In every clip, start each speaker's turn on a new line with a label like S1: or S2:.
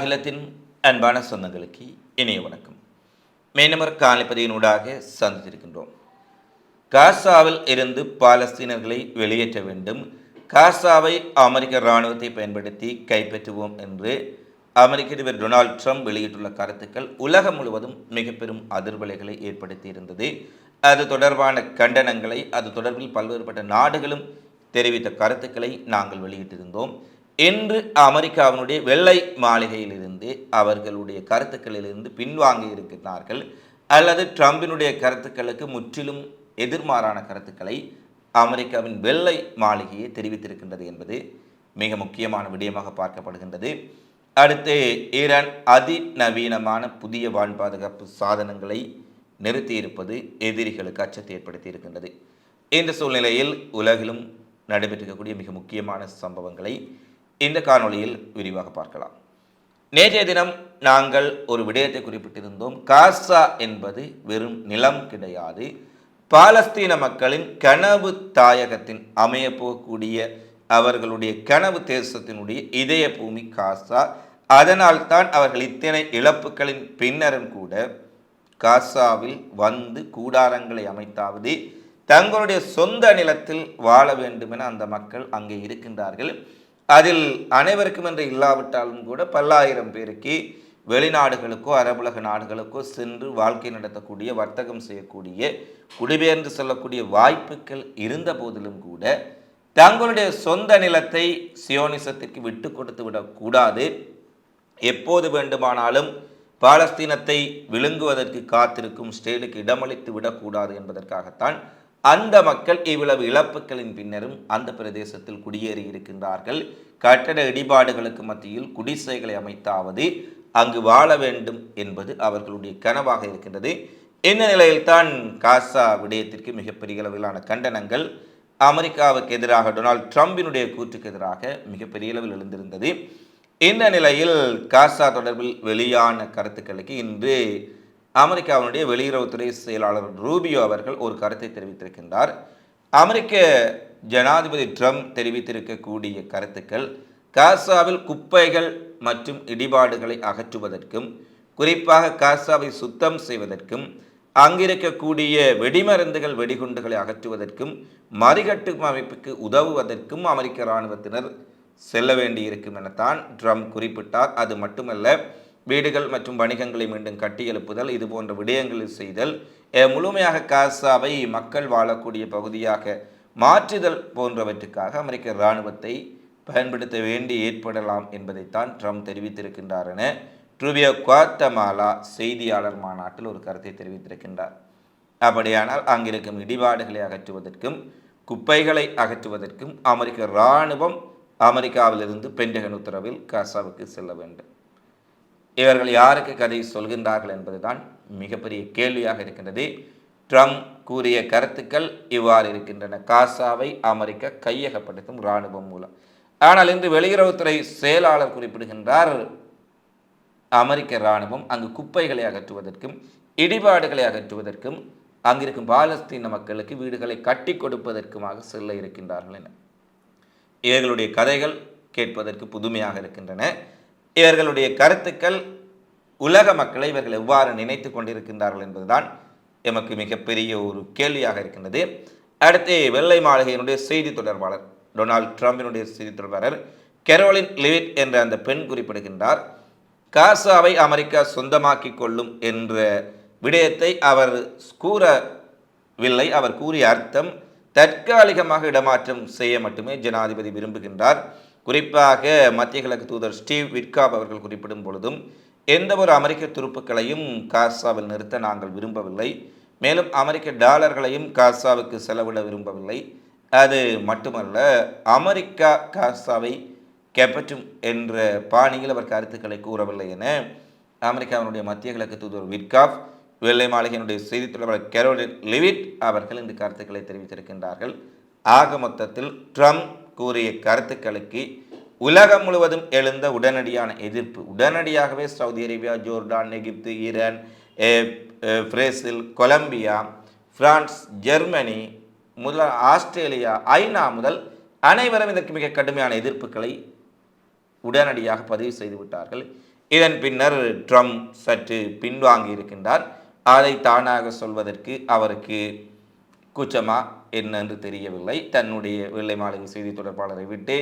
S1: அகிலத்தின் அன்பான சொந்தங்களுக்கு இணைய வணக்கம். மேனமர் காலிப்பதியினூடாக சந்தித்திருக்கின்றோம். காசாவில் இருந்து பாலஸ்தீனர்களை வெளியேற்ற வேண்டும். காசாவை அமெரிக்க இராணுவத்தை பயன்படுத்தி கைப்பற்றுவோம் என்று அமெரிக்க அதிபர் டொனால்ட் ட்ரம்ப் வெளியிட்டுள்ள கருத்துக்கள் உலகம் முழுவதும் மிக பெரும் அதிர்வலைகளை ஏற்படுத்தியிருந்தது. அது தொடர்பான கண்டனங்களை அது தொடர்பில் பல்வேறுபட்ட நாடுகளும் தெரிவித்த கருத்துக்களை நாங்கள் வெளியிட்டிருந்தோம். என்று அமெரிக்காவினுடைய வெள்ளை மாளிகையிலிருந்து அவர்களுடைய கருத்துக்களிலிருந்து பின்வாங்கி இருக்கிறார்கள் அல்லது ட்ரம்பினுடைய கருத்துக்களுக்கு முற்றிலும் எதிர்மாறான கருத்துக்களை அமெரிக்காவின் வெள்ளை மாளிகையை தெரிவித்திருக்கின்றது என்பது மிக முக்கியமான விடயமாக பார்க்கப்படுகின்றது. அடுத்து ஈரான் அதிநவீனமான புதிய வான் பாதுகாப்பு சாதனங்களை நிறுத்தியிருப்பது எதிரிகளுக்கு அச்சத்தை ஏற்படுத்தி இருக்கின்றது இந்த சூழ்நிலையில் உலகிலும் நடைபெற்றிருக்கக்கூடிய மிக முக்கியமான சம்பவங்களை இந்த காணொளியில் விரிவாக பார்க்கலாம். நேற்றைய தினம் நாங்கள் ஒரு விடயத்தை குறிப்பிட்டிருந்தோம். காசா என்பது வெறும் நிலம் கிடையாது. பாலஸ்தீன மக்களின் கனவு தாயகத்தின் அமைய போகக்கூடிய அவர்களுடைய கனவு தேசத்தினுடைய இதய பூமி காசா. அதனால்தான் அவர்கள் இத்தனை இழப்புகளின் பின்னரும் கூட காசாவில் வந்து கூடாரங்களை அமைத்தாவது தங்களுடைய சொந்த நிலத்தில் வாழ வேண்டும் என அந்த மக்கள் அங்கே இருக்கின்றார்கள். அதில் அனைவருக்கும் என்று இல்லாவிட்டாலும் கூட பல்லாயிரம் பேருக்கு வெளிநாடுகளுக்கோ அரபுலக நாடுகளுக்கோ சென்று வாழ்க்கை நடத்தக்கூடிய வர்த்தகம் செய்யக்கூடிய குடிபெயர்ந்து செல்லக்கூடிய வாய்ப்புகள் இருந்த போதிலும் கூட தங்களுடைய சொந்த நிலத்தை சியோனிசத்திற்கு விட்டு கொடுத்து விடக்கூடாது எப்போது வேண்டுமானாலும் பாலஸ்தீனத்தை விழுங்குவதற்கு காத்திருக்கும் ஸ்டேனுக்கு இடமளித்து விடக்கூடாது என்பதற்காகத்தான் அந்த மக்கள் இவ்வளவு இழப்புகளின் பின்னரும் அந்த பிரதேசத்தில் குடியேறி இருக்கின்றார்கள். கட்டட இடிபாடுகளுக்கு மத்தியில் குடிசைகளை அமைத்தாவது அங்கு வாழ வேண்டும் என்பது அவர்களுடைய கனவாக இருக்கின்றது. இந்த நிலையில்தான் காசா விடயத்திற்கு மிகப்பெரிய அளவிலான கண்டனங்கள் அமெரிக்காவுக்கு எதிராக டொனால்ட் ட்ரம்பினுடைய கூற்றுக்கு எதிராக மிகப்பெரிய அளவில் எழுந்திருந்தது. இந்த நிலையில் காசா தொடர்பில் வெளியான கருத்துக்களுக்கு இன்று அமெரிக்காவினுடைய வெளியுறவுத்துறை செயலாளர் ரூபியோ அவர்கள் ஒரு கருத்தை தெரிவித்திருக்கின்றார். அமெரிக்க ஜனாதிபதி ட்ரம்ப் தெரிவித்திருக்கக்கூடிய கருத்துக்கள் காசாவில் குப்பைகள் மற்றும் இடிபாடுகளை அகற்றுவதற்கும் குறிப்பாக காசாவை சுத்தம் செய்வதற்கும் அங்கிருக்கக்கூடிய வெடிமருந்துகள் வெடிகுண்டுகளை அகற்றுவதற்கும் மறிகட்டும் அமைப்புக்கு உதவுவதற்கும் அமெரிக்க இராணுவத்தினர் செல்ல வேண்டியிருக்கும் எனத்தான் ட்ரம்ப் குறிப்பிட்டார். அது மட்டுமல்ல வீடுகள் மற்றும் வணிகங்களை மீண்டும் கட்டியெழுப்புதல் இது போன்ற விடயங்களில் செய்தல் முழுமையாக காசாவை மக்கள் வாழக்கூடிய பகுதியாக மாற்றுதல் போன்றவற்றுக்காக அமெரிக்க இராணுவத்தை பயன்படுத்த வேண்டி ஏற்படலாம் என்பதைத்தான் ட்ரம்ப் தெரிவித்திருக்கின்றார் என ட்ரூபியோ குவாத்தமாலா செய்தியாளர் மாநாட்டில் ஒரு கருத்தை தெரிவித்திருக்கின்றார். அப்படியானால் அங்கிருக்கும் இடிபாடுகளை அகற்றுவதற்கும் குப்பைகளை அகற்றுவதற்கும் அமெரிக்க இராணுவம் அமெரிக்காவிலிருந்து பென்டகன் உத்தரவில் காசாவுக்கு செல்ல வேண்டும். இவர்கள் யாருக்கு கதை சொல்கின்றார்கள் என்பதுதான் மிகப்பெரிய கேள்வியாக இருக்கின்றது. ட்ரம்ப் கூறிய கருத்துக்கள் இவ்வாறு இருக்கின்றன. காசாவை அமெரிக்க கையகப்படுத்தும் இராணுவம் மூலம். ஆனால் இன்று வெளியுறவுத்துறை செயலாளர் குறிப்பிடுகின்றார் அமெரிக்க இராணுவம் அங்கு குப்பைகளை அகற்றுவதற்கும் இடிபாடுகளை அகற்றுவதற்கும் அங்கிருக்கும் பாலஸ்தீன மக்களுக்கு வீடுகளை கட்டி கொடுப்பதற்குமாக செல்ல இருக்கின்றார்கள் என. இவர்களுடைய கதைகள் கேட்பதற்கு புதுமையாக இருக்கின்றன. இவர்களுடைய கருத்துக்கள் உலக மக்களை இவர்கள் எவ்வாறு நினைத்து கொண்டிருக்கின்றார்கள் என்பதுதான் எமக்கு மிகப்பெரிய ஒரு கேள்வியாக இருக்கின்றது. அடுத்து வெள்ளை மாளிகையினுடைய செய்தி தொடர்பாளர் டொனால்ட் ட்ரம்பினுடைய செய்தி தொடர்பாளர் கெரோலின் லிவிட் என்ற அந்த பெண் குறிப்பிடுகின்றார். காசாவை அமெரிக்கா சொந்தமாக்கி கொள்ளும் என்ற விடயத்தை அவர் கூறவில்லை. அவர் கூறிய அர்த்தம் தற்காலிகமாக இடமாற்றம் செய்ய மட்டுமே ஜனாதிபதி விரும்புகின்றார். குறிப்பாக மத்திய கிழக்கு தூதர் ஸ்டீவ் விட்காப் அவர்கள் குறிப்பிடும் பொழுதும் எந்த ஒரு அமெரிக்க துருப்புக்களையும் காசாவில் நிறுத்த நாங்கள் விரும்பவில்லை. மேலும் அமெரிக்க டாலர்களையும் காசாவுக்கு செலவிட விரும்பவில்லை. அது மட்டுமல்ல அமெரிக்கா காசாவை கெப்பற்றும் என்ற பாணியில் அவர் கருத்துக்களை கூறவில்லை என அமெரிக்காவினுடைய மத்திய கிழக்கு தூதர் விட்காப் வெள்ளை மாளிகையினுடைய செய்தி தொடர்பாளர் கெரோலின் லிவிட் அவர்கள் இந்த கருத்துக்களை தெரிவித்திருக்கின்றார்கள். ஆக மொத்தத்தில் ட்ரம்ப் கூறிய கருத்துக்களுக்கு உலகம் முழுவதும் எழுந்த உடனடியான எதிர்ப்பு. உடனடியாகவே சவுதி அரேபியா ஜோர்டான் எகிப்து Iran Brazil Colombia France Germany முதல் ஆஸ்திரேலியா ஐநா முதல் அனைவரும் இதற்கு மிக கடுமையான எதிர்ப்புகளை உடனடியாக பதிவு செய்து விட்டார்கள். இதன் பின்னர் ட்ரம்ப் சற்று பின்வாங்கி இருக்கின்றார் அதை தானாக சொல்வதற்கு அவருக்கு கூச்சமா என்னென்று தெரியவில்லை. தன்னுடைய வெள்ளை மாளிகை செய்தி தொடர்பாளரை விட்டு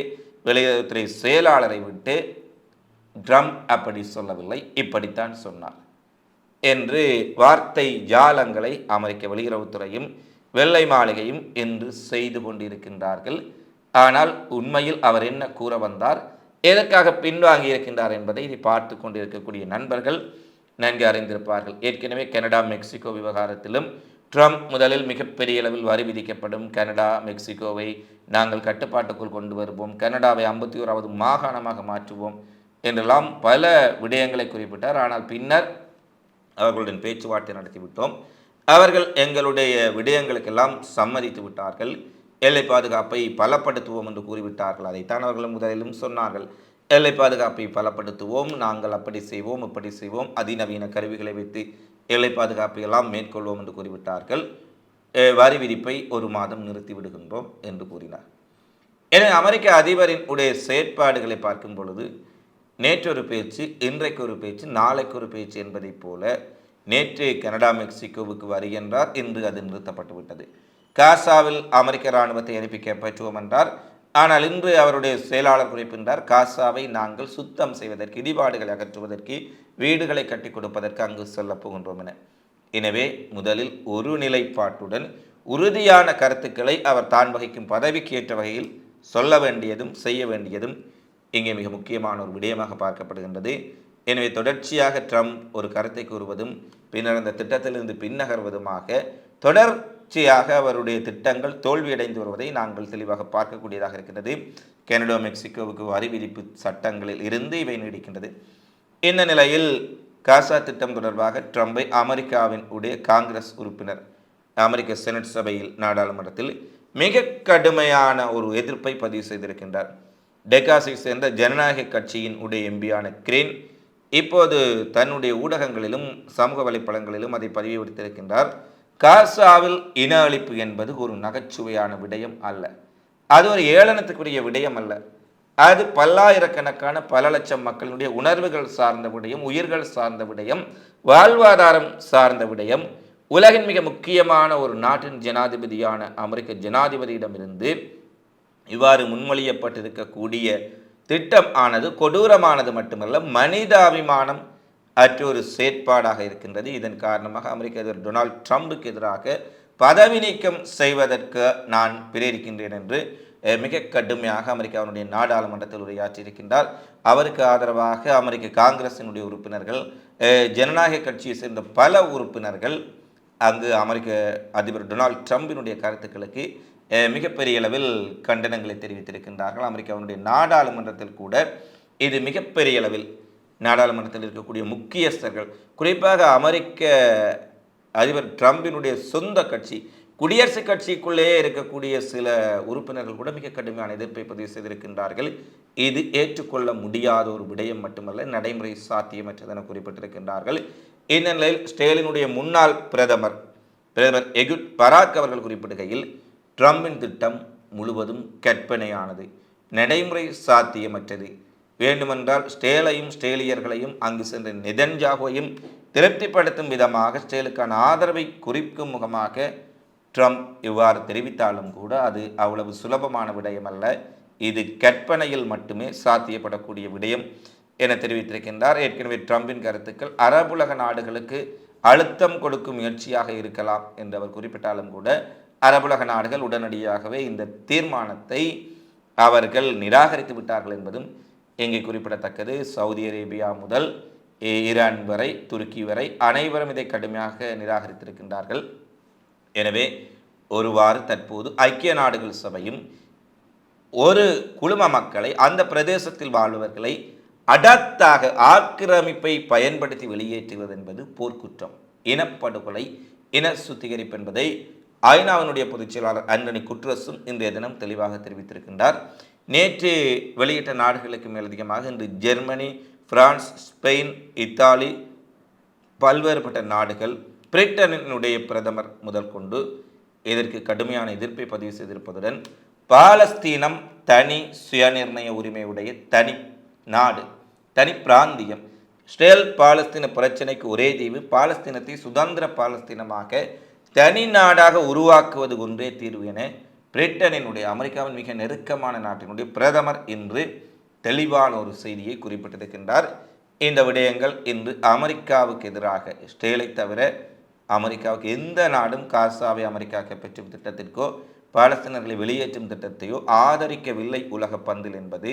S1: வெளியுறவுத்துறை செயலாளரை விட்டு ட்ரம்ப் அப்படி சொல்லவில்லை. இப்படித்தான் சொன்னார். என்று வார்த்தை ஜாலங்களை அமெரிக்க வெளியுறவுத்துறையும் வெள்ளை மாளிகையும் என்று செய்து கொண்டிருக்கின்றார்கள். ஆனால் உண்மையில் அவர் என்ன கூற வந்தார்? எதற்காக பின்வாங்கி இருக்கின்றார் என்பதை இதை பார்த்து கொண்டிருக்கக்கூடிய நண்பர்கள் நன்கு அறிந்திருப்பார்கள். ஏற்கனவே கனடா மெக்சிகோ விவகாரத்திலும் ட்ரம்ப் முதலில் மிகப்பெரிய அளவில் வரி விதிக்கப்படும். கனடா மெக்சிகோவை நாங்கள் கட்டுப்பாட்டுக்குள் கொண்டு வருவோம். கனடாவை ஐம்பத்தி ஓராவது மாகாணமாக மாற்றுவோம் என்றெல்லாம் பல விடயங்களை குறிப்பிட்டார். ஆனால் பின்னர் அவர்களுடன் பேச்சுவார்த்தை நடத்திவிட்டோம். அவர்கள் எங்களுடைய விடயங்களுக்கெல்லாம் சம்மதித்து விட்டார்கள். எல்லை பாதுகாப்பை பலப்படுத்துவோம் என்று கூறிவிட்டார்கள். அதைத்தான் அவர்கள் முதலிலும் சொன்னார்கள். எல்லை பாதுகாப்பை பலப்படுத்துவோம். நாங்கள் அப்படி செய்வோம் இப்படி செய்வோம். அதிநவீன கருவிகளை வைத்து எல்லை பாதுகாப்பு எல்லாம் மேற்கொள்வோம் என்று கூறிவிட்டார்கள். வரி விதிப்பை ஒரு மாதம் நிறுத்தி விடுகின்றோம் என்று கூறினார். எனவே அமெரிக்க அதிபரின் உடைய செயற்பாடுகளை பார்க்கும் பொழுது நேற்று ஒரு பேச்சு இன்றைக்கு ஒரு பேச்சு நாளைக்கு ஒரு பேச்சு என்பதைப் போல நேற்று கனடா மெக்சிகோவுக்கு வருகின்றார் இன்று அது நிறுத்தப்பட்டுவிட்டது. காசாவில் அமெரிக்க இராணுவத்தை அனுப்பி கேப்பற்றுவோம் என்றார். ஆனால் இன்று அவருடைய செயலாளர் குறிப்பின்றார் காசாவை நாங்கள் சுத்தம் செய்வதற்கு இடிபாடுகளை அகற்றுவதற்கு வீடுகளை கட்டி கொடுப்பதற்கு அங்கு செல்லப் போகின்றோம் என. எனவே முதலில் ஒரு நிலைப்பாட்டுடன் உறுதியான கருத்துக்களை அவர் தான் வகிக்கும் பதவிக்கு ஏற்ற வகையில் சொல்ல வேண்டியதும் செய்ய வேண்டியதும் இங்கே மிக முக்கியமான ஒரு விடயமாக பார்க்கப்படுகின்றது. எனவே தொடர்ச்சியாக ட்ரம்ப் ஒரு கருத்தை கூறுவதும் பின்னர் அந்த திட்டத்திலிருந்து பின்னகர்வதுமாக தொடர் தொடர்ச்சியாக அவருடைய திட்டங்கள் தோல்வியடைந்து வருவதை நாங்கள் தெளிவாக பார்க்கக்கூடியதாக இருக்கின்றது. கனடா மெக்சிகோவுக்கு வரி விதிப்பு சட்டங்களில் இருந்து இவை நீடிக்கின்றது. இந்த நிலையில் காசா திட்டம் தொடர்பாக ட்ரம்பை அமெரிக்காவின் உடைய காங்கிரஸ் உறுப்பினர் அமெரிக்க செனட் சபையில் நாடாளுமன்றத்தில் மிக கடுமையான ஒரு எதிர்ப்பை பதிவு செய்திருக்கின்றார். டெகாஸை சேர்ந்த ஜனநாயக கட்சியின் உடைய எம்பியான கிரேன் இப்போது தன்னுடைய ஊடகங்களிலும் சமூக வலைப்படங்களிலும் அதை பதிவிட்டிருக்கின்றார் காசாவில் இன அழிப்பு என்பது ஒரு நகைச்சுவையான விடயம் அல்ல. அது ஒரு ஏளனத்துக்குரிய விடயம் அல்ல. அது பல்லாயிரக்கணக்கான பல லட்சம் மக்களுடைய உணர்வுகள் சார்ந்த விடயம் உயிர்கள் சார்ந்த விடயம் வாழ்வாதாரம் சார்ந்த விடயம். உலகின் மிக முக்கியமான ஒரு நாட்டின் ஜனாதிபதியான அமெரிக்க ஜனாதிபதியிடமிருந்து இவ்வாறு முன்மொழியப்பட்டிருக்கக்கூடிய திட்டம் ஆனது கொடூரமானது மட்டுமல்ல மனிதாபிமானம் அற்ற ஒரு செயற்பாடாக இருக்கின்றது. இதன் காரணமாக அமெரிக்க அதிபர் டொனால்ட் ட்ரம்புக்கு எதிராக பதவி நீக்கம் செய்வதற்கு நான் பிரேரிக்கின்றேன் என்று மிக கடுமையாக அமெரிக்காவினுடைய நாடாளுமன்றத்தில் உரையாற்றியிருக்கின்றார். அவருக்கு ஆதரவாக அமெரிக்க காங்கிரசினுடைய உறுப்பினர்கள் ஜனநாயக கட்சியை சேர்ந்த பல உறுப்பினர்கள் அங்கு அமெரிக்க அதிபர் டொனால்ட் ட்ரம்பினுடைய கருத்துக்களுக்கு மிகப்பெரிய அளவில் கண்டனங்களை தெரிவித்திருக்கின்றார்கள். அமெரிக்காவினுடைய நாடாளுமன்றத்தில் கூட இது மிகப்பெரிய அளவில் நாடாளுமன்றத்தில் இருக்கக்கூடிய முக்கியஸ்தர்கள் குறிப்பாக அமெரிக்க அதிபர் ட்ரம்பினுடைய சொந்த கட்சி குடியரசுக் கட்சிக்குள்ளேயே இருக்கக்கூடிய சில உறுப்பினர்கள் கூட மிக கடுமையான எதிர்ப்பை பதிவு செய்திருக்கின்றார்கள். இது ஏற்றுக்கொள்ள முடியாத ஒரு விடயம் மட்டுமல்ல நடைமுறை சாத்தியமற்றதென குறிப்பிட்டிருக்கின்றார்கள். இந்த நிலையில் ஸ்டேலினுடைய முன்னாள் பிரதமர் பிரதமர் எகுட் பராக் அவர்கள் குறிப்பிடுகையில் ட்ரம்பின் திட்டம் முழுவதும் கற்பனையானது நடைமுறை சாத்தியமற்றது. வேண்டுமென்றால் ஸ்டேலையும் ஸ்டேலியர்களையும் அங்கு சென்ற நெதன்ஜாகோவையும் திருப்திப்படுத்தும் விதமாக ஸ்டேலுக்கான ஆதரவை குறிக்கும் முகமாக ட்ரம்ப் இவ்வாறு தெரிவித்தாலும் கூட அது அவ்வளவு சுலபமான விடயம் அல்ல இது கற்பனையில் மட்டுமே சாத்தியப்படக்கூடிய விடயம் என தெரிவித்திருக்கின்றார். ஏற்கனவே ட்ரம்பின் கருத்துக்கள் அரபுலக நாடுகளுக்கு அழுத்தம் கொடுக்கும் முயற்சியாக இருக்கலாம் என்று அவர் குறிப்பிட்டாலும் கூட அரபுலக நாடுகள் உடனடியாகவே இந்த தீர்மானத்தை அவர்கள் நிராகரித்து விட்டார்கள் என்பதும் இங்கே குறிப்பிடத்தக்கது சவுதி அரேபியா முதல் ஈரான் வரை துருக்கி வரை அனைவரும் இதை கடுமையாக நிராகரித்திருக்கின்றார்கள். எனவே ஒருவாறு தற்போது ஐக்கிய நாடுகள் சபையும் ஒரு குழும மக்களை அந்த பிரதேசத்தில் வாழ்பவர்களை அடர்த்தாக ஆக்கிரமிப்பை பயன்படுத்தி வெளியேற்றுவது என்பது போர்க்குற்றம். இனப்படுகொலை இன சுத்திகரிப்பு என்பதை ஐநாவினுடைய பொதுச் செயலாளர் ஆண்டனி குட்ரஸும் இன்றைய தினம் தெளிவாக தெரிவித்திருக்கின்றார். நேற்று வெளியிட்ட நாடுகளுக்கு மேலதிகமாக இன்று ஜெர்மனி பிரான்ஸ் ஸ்பெயின் இத்தாலி பல்வேறுபட்ட நாடுகள் பிரிட்டனினுடைய பிரதமர் முதல் கொண்டு இதற்கு கடுமையான எதிர்ப்பை பதிவு செய்திருப்பதுடன் பாலஸ்தீனம் தனி சுயநிர்ணய உரிமையுடைய தனி நாடு தனி பிராந்தியம். இஸ்ரேல் பாலஸ்தீன பிரச்சனைக்கு ஒரே தீர்வு பாலஸ்தீனத்தை சுதந்திர பாலஸ்தீனமாக தனி நாடாக உருவாக்குவது ஒன்றே தீர்வு என பிரிட்டனினுடைய அமெரிக்காவின் மிக நெருக்கமான நாட்டினுடைய பிரதமர் இன்று தெளிவான ஒரு செய்தியை குறிப்பிட்டிருக்கின்றார். இந்த விடயங்கள் இன்று அமெரிக்காவுக்கு எதிராக இஸ்ரேலை தவிர அமெரிக்காவுக்கு எந்த நாடும் காசாவை அமெரிக்காவுக்கு பெற்றும் திட்டத்திற்கோ பாலஸ்தீனர்களை வெளியேற்றும் திட்டத்தையோ ஆதரிக்கவில்லை உலக பந்தில் என்பது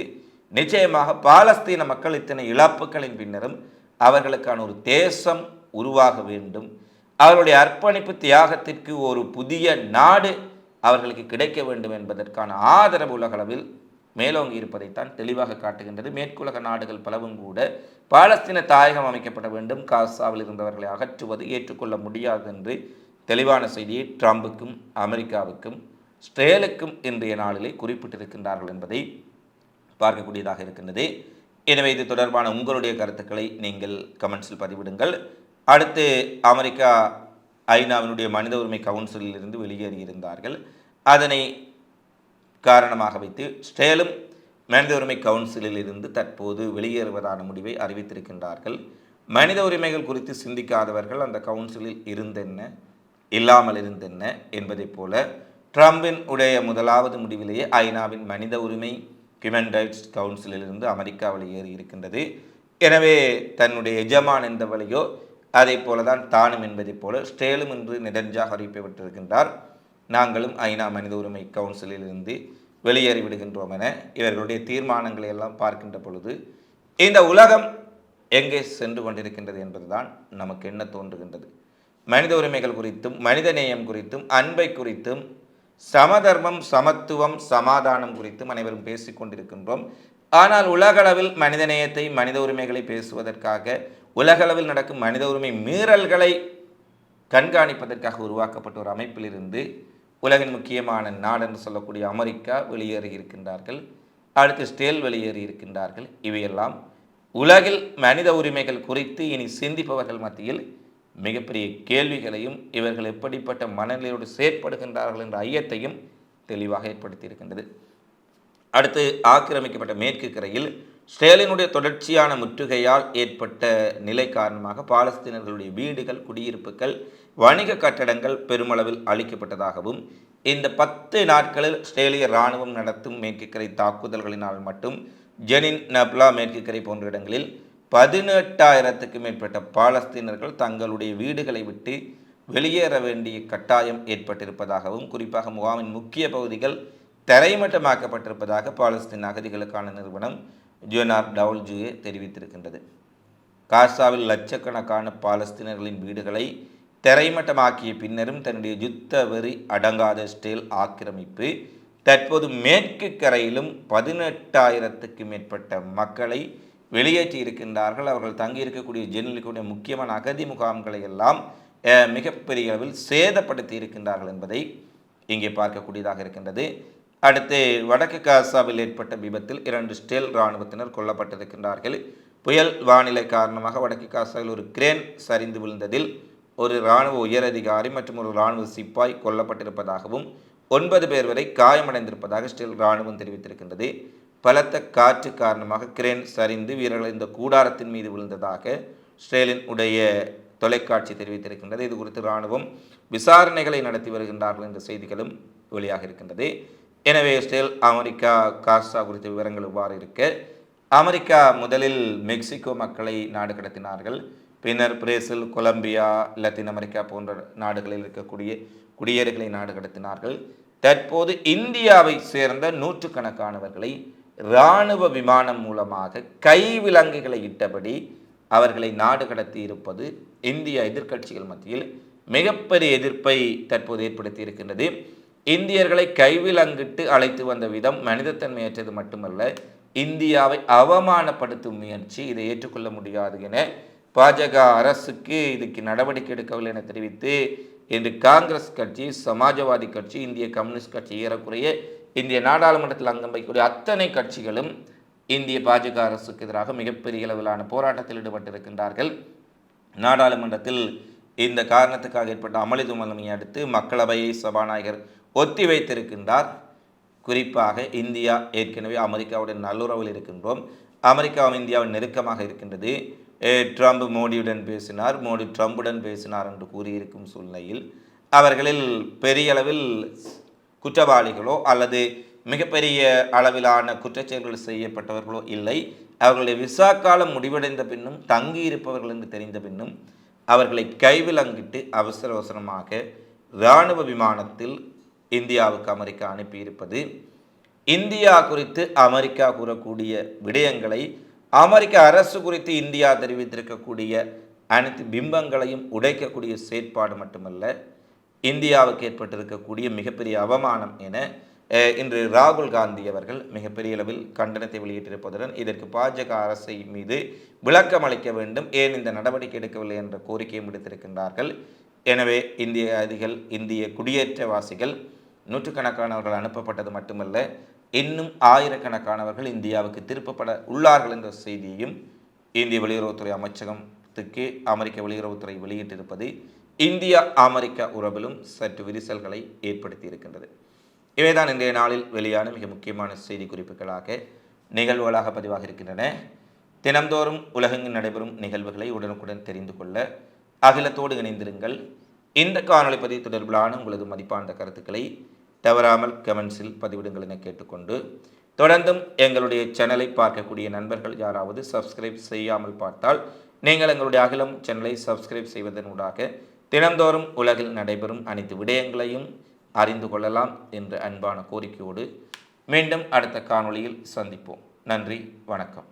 S1: நிச்சயமாக பாலஸ்தீன மக்கள் இத்தனை இழப்புகளின் பின்னரும் அவர்களுக்கான ஒரு தேசம் உருவாக வேண்டும். அவருடைய அர்ப்பணிப்பு தியாகத்திற்கு ஒரு புதிய நாடு அவர்களுக்கு கிடைக்க வேண்டும் என்பதற்கான ஆதரவு உலகளவில் மேலோங்கி இருப்பதைத்தான் தெளிவாக காட்டுகின்றது. மேற்குலக நாடுகள் பலவும் கூட பாலஸ்தீன தாயகம் அமைக்கப்பட வேண்டும். காசாவில் இருந்தவர்களை அகற்றுவது ஏற்றுக்கொள்ள முடியாது என்று தெளிவான செய்தியை ட்ரம்புக்கும் அமெரிக்காவுக்கும் ஸ்ட்ரேலுக்கும் இன்றைய நாளிலே குறிப்பிட்டிருக்கின்றார்கள் என்பதை பார்க்கக்கூடியதாக இருக்கின்றது. எனவே இது தொடர்பான உங்களுடைய கருத்துக்களை நீங்கள் கமெண்ட்ஸில் பதிவிடுங்கள். அடுத்து அமெரிக்கா ஐநாவினுடைய மனித உரிமை கவுன்சிலில் இருந்து வெளியேறியிருந்தார்கள். அதனை காரணமாக வைத்து ஸ்டேலும் மனித உரிமை கவுன்சிலில் இருந்து தற்போது வெளியேறுவதான முடிவை அறிவித்திருக்கின்றார்கள். மனித உரிமைகள் குறித்து சிந்திக்காதவர்கள் அந்த கவுன்சிலில் இருந்தென்ன இல்லாமல் இருந்தென்ன என்பதைப் போல ட்ரம்பின் உடைய முதலாவது முடிவிலேயே ஐநாவின் மனித உரிமை ஹியூமன் ரைட்ஸ் கவுன்சிலிலிருந்து அமெரிக்கா வெளியேறி இருக்கின்றது எனவே தன்னுடைய எஜமான் எந்த வழியோ அதை போல தான் தானும் என்பதைப் போல ஸ்டேலும் என்று நெடுஞ்சாக அறிவிப்பப்பட்டிருக்கின்றார் நாங்களும் ஐநா மனித உரிமை கவுன்சிலில் இருந்து வெளியேறிவிடுகின்றோம் என இவர்களுடைய தீர்மானங்களை எல்லாம் பார்க்கின்ற பொழுது இந்த உலகம் எங்கே சென்று கொண்டிருக்கின்றது என்பதுதான் நமக்கு என்ன தோன்றுகின்றது. மனித உரிமைகள் குறித்தும் மனித நேயம் குறித்தும் அன்பை குறித்தும் சமதர்மம் சமத்துவம் சமாதானம் குறித்தும் அனைவரும் பேசிக்கொண்டிருக்கின்றோம். ஆனால் உலகளவில் மனித நேயத்தை மனித உரிமைகளை பேசுவதற்காக உலகளவில் நடக்கும் மனித உரிமை மீறல்களை கண்காணிப்பதற்காக உருவாக்கப்பட்ட ஒரு அமைப்பிலிருந்து உலகின் முக்கியமான நாடு என்று சொல்லக்கூடிய அமெரிக்கா வெளியேறி இருக்கின்றார்கள். அடுத்து ஸ்டேல் வெளியேறி இருக்கின்றார்கள். இவையெல்லாம் உலகில் மனித உரிமைகள் குறித்து இனி சிந்திப்பவர்கள் மத்தியில் மிகப்பெரிய கேள்விகளையும் இவர்கள் எப்படிப்பட்ட மனநிலையோடு செயற்படுகின்றார்கள் என்ற ஐயத்தையும் தெளிவாக ஏற்படுத்தியிருக்கின்றது. அடுத்து ஆக்கிரமிக்கப்பட்ட மேற்கு கரையில் ஸ்டேலினுடைய தொடர்ச்சியான முற்றுகையால் ஏற்பட்ட நிலை காரணமாக பாலஸ்தீனர்களுடைய வீடுகள் குடியிருப்புகள் வணிக கட்டடங்கள் பெருமளவில் அழிக்கப்பட்டதாகவும் இந்த பத்து நாட்களில் ஸ்ட்ரேலிய இராணுவம் நடத்தும் மேற்குக்கரை தாக்குதல்களினால் மட்டும் ஜெனின் நப்லா மேற்குக்கரை போன்ற இடங்களில் பதினெட்டாயிரத்துக்கு மேற்பட்ட பாலஸ்தீனர்கள் தங்களுடைய வீடுகளை விட்டு வெளியேற வேண்டிய கட்டாயம் ஏற்பட்டிருப்பதாகவும் குறிப்பாக முகாமின் முக்கிய பகுதிகள் தரைமட்டமாக்கப்பட்டிருப்பதாக பாலஸ்தீன் அகதிகளுக்கான நிறுவனம் ஜியோனார் டவுல்ஜுவே தெரிவித்திருக்கின்றது. காசாவில் லட்சக்கணக்கான பாலஸ்தீனர்களின் வீடுகளை தரைமட்டமாக்கிய பின்னரும் தன்னுடைய யுத்த வெறி அடங்காத ஸ்டேல் ஆக்கிரமிப்பு தற்போது மேற்கு கரையிலும் பதினெட்டாயிரத்துக்கு மேற்பட்ட மக்களை வெளியேற்றி இருக்கின்றார்கள். அவர்கள் தங்கியிருக்கக்கூடிய ஜெனிலுக்குடைய முக்கியமான அகதி முகாம்களை எல்லாம் மிகப்பெரிய அளவில் சேதப்படுத்தி இருக்கின்றார்கள் என்பதை இங்கே பார்க்கக்கூடியதாக இருக்கின்றது. அடுத்து வடக்கு காசாவில் ஏற்பட்ட விபத்தில் இரண்டு ஸ்டேல் இராணுவத்தினர் கொல்லப்பட்டிருக்கின்றார்கள். புயல் வானிலை காரணமாக வடக்கு காசாவில் ஒரு கிரேன் சரிந்து விழுந்ததில் ஒரு இராணுவ உயரதிகாரி மற்றும் ஒரு இராணுவ சிப்பாய் கொல்லப்பட்டிருப்பதாகவும் ஒன்பது பேர் வரை காயமடைந்திருப்பதாக ஸ்டீல் இராணுவம் தெரிவித்திருக்கின்றது. பலத்த காற்று காரணமாக கிரேன் சரிந்து வீரர்கள் இந்த கூடாரத்தின் மீது விழுந்ததாக ஸ்ரேலின் உடைய தொலைக்காட்சி தெரிவித்திருக்கின்றது. இது குறித்து இராணுவம் விசாரணைகளை நடத்தி வருகின்றார்கள் என்ற செய்திகளும் வெளியாக இருக்கின்றது எனவே ஸ்டேல் அமெரிக்கா காசா குறித்த விவரங்கள் இவ்வாறு இருக்க. அமெரிக்கா முதலில் மெக்சிகோ மக்களை நாடு கடத்தினார்கள். பின்னர் பிரேசில் கொலம்பியா லத்தீன் அமெரிக்கா போன்ற நாடுகளில் இருக்கக்கூடிய குடியேறுகளை நாடு கடத்தினார்கள். தற்போது இந்தியாவை சேர்ந்த நூற்றுக்கணக்கானவர்களை இராணுவ விமானம் மூலமாக கைவிலங்குகளை இட்டபடி அவர்களை நாடு கடத்தி இருப்பது இந்திய எதிர்க்கட்சிகள் மத்தியில் மிகப்பெரிய எதிர்ப்பை தற்போது ஏற்படுத்தி இருக்கின்றது. இந்தியர்களை கைவிலங்கிட்டு அழைத்து வந்த விதம் மனிதத்தன்மையற்றது மட்டுமல்ல இந்தியாவை அவமானப்படுத்தும் முயற்சி இதை ஏற்றுக்கொள்ள முடியாது என பாஜக அரசுக்கு இதுக்கு நடவடிக்கை எடுக்கவில்லை என தெரிவித்து இன்று காங்கிரஸ் கட்சி சமாஜ்வாதி கட்சி இந்திய கம்யூனிஸ்ட் கட்சி ஏறக்குறைய இந்திய நாடாளுமன்றத்தில் அங்கம் வைக்கக்கூடிய அத்தனை கட்சிகளும் இந்திய பாஜக அரசுக்கு எதிராக மிகப்பெரிய அளவிலான போராட்டத்தில் ஈடுபட்டிருக்கின்றார்கள். நாடாளுமன்றத்தில் இந்த காரணத்துக்காக ஏற்பட்ட அமளி துமலமையை அடுத்து மக்களவையை சபாநாயகர் ஒத்தி வைத்திருக்கின்றார். குறிப்பாக இந்தியா ஏற்கனவே அமெரிக்காவுடன் நல்லுறவில் இருக்கின்றோம். அமெரிக்காவும் இந்தியாவும் நெருக்கமாக இருக்கின்றது. ட்ரம்ப் மோடியுடன் பேசினார். மோடி ட்ரம்புடன் பேசினார் என்று கூறியிருக்கும் சூழ்நிலையில் அவர்களில் பெரிய அளவில் குற்றவாளிகளோ அல்லது மிகப்பெரிய அளவிலான குற்றச்செயல்கள் செய்யப்பட்டவர்களோ இல்லை. அவர்களுடைய விசா காலம் முடிவடைந்த பின்னும் தங்கி இருப்பவர்கள் என்று தெரிந்த பின்னும் அவர்களை கைவிலங்கிட்டு அவசர அவசரமாக இராணுவ விமானத்தில் இந்தியாவுக்கு அமெரிக்கா அனுப்பியிருப்பது. இந்தியா குறித்து அமெரிக்கா கூறக்கூடிய விடயங்களை அமெரிக்க அரசு குறித்து இந்தியா தெரிவித்திருக்கக்கூடிய அனைத்து பிம்பங்களையும் உடைக்கக்கூடிய செயற்பாடு மட்டுமல்ல இந்தியாவுக்கு ஏற்பட்டிருக்கக்கூடிய மிகப்பெரிய அவமானம் என இன்று ராகுல் காந்தி அவர்கள் மிகப்பெரிய அளவில் கண்டனத்தை வெளியிட்டிருப்பதுடன் இதற்கு பாஜக அரசை மீது விளக்கம் அளிக்க வேண்டும் ஏன் இந்த நடவடிக்கை எடுக்கவில்லை என்ற கோரிக்கையும் விடுத்திருக்கின்றார்கள். எனவே இந்திய அதிகள் இந்திய குடியேற்றவாசிகள் நூற்றுக்கணக்கானவர்கள் அனுப்பப்பட்டது மட்டுமல்ல இன்னும் ஆயிரக்கணக்கானவர்கள் இந்தியாவுக்கு திருப்பப்பட உள்ளார்கள் என்ற செய்தியையும் இந்திய வெளியுறவுத்துறை அமைச்சகத்துக்கு அமெரிக்க வெளியுறவுத்துறை வெளியிட்டிருப்பது இந்தியா அமெரிக்க உறவிலும் சற்று விரிசல்களை ஏற்படுத்தி இருக்கின்றது இவைதான் இன்றைய நாளில் வெளியான மிக முக்கியமான செய்தி குறிப்புகளாக நிகழ்வுகளாக பதிவாக இருக்கின்றன. தினந்தோறும் உலகெங்கும் நடைபெறும் நிகழ்வுகளை உடனுக்குடன் தெரிந்து கொள்ள அகிலத்தோடு இணைந்திருங்கள். இந்த காணொலி பதிவு தொடர்பிலான உங்களது மதிப்பான கருத்துக்களை தவறாமல் கமெண்ட்ஸில் பதிவிடுங்கள் என கேட்டுக்கொண்டு தொடர்ந்தும் எங்களுடைய சேனலை பார்க்கக்கூடிய நண்பர்கள் யாராவது சப்ஸ்கிரைப் செய்யாமல் பார்த்தால் நீங்கள் எங்களுடைய அகிலம் சேனலை சப்ஸ்கிரைப் செய்வதனூடாக தினந்தோறும் உலகில் நடைபெறும் அனைத்து விடயங்களையும் அறிந்து கொள்ளலாம் என்ற அன்பான கோரிக்கையோடு மீண்டும் அடுத்த காணொளியில் சந்திப்போம். நன்றி வணக்கம்.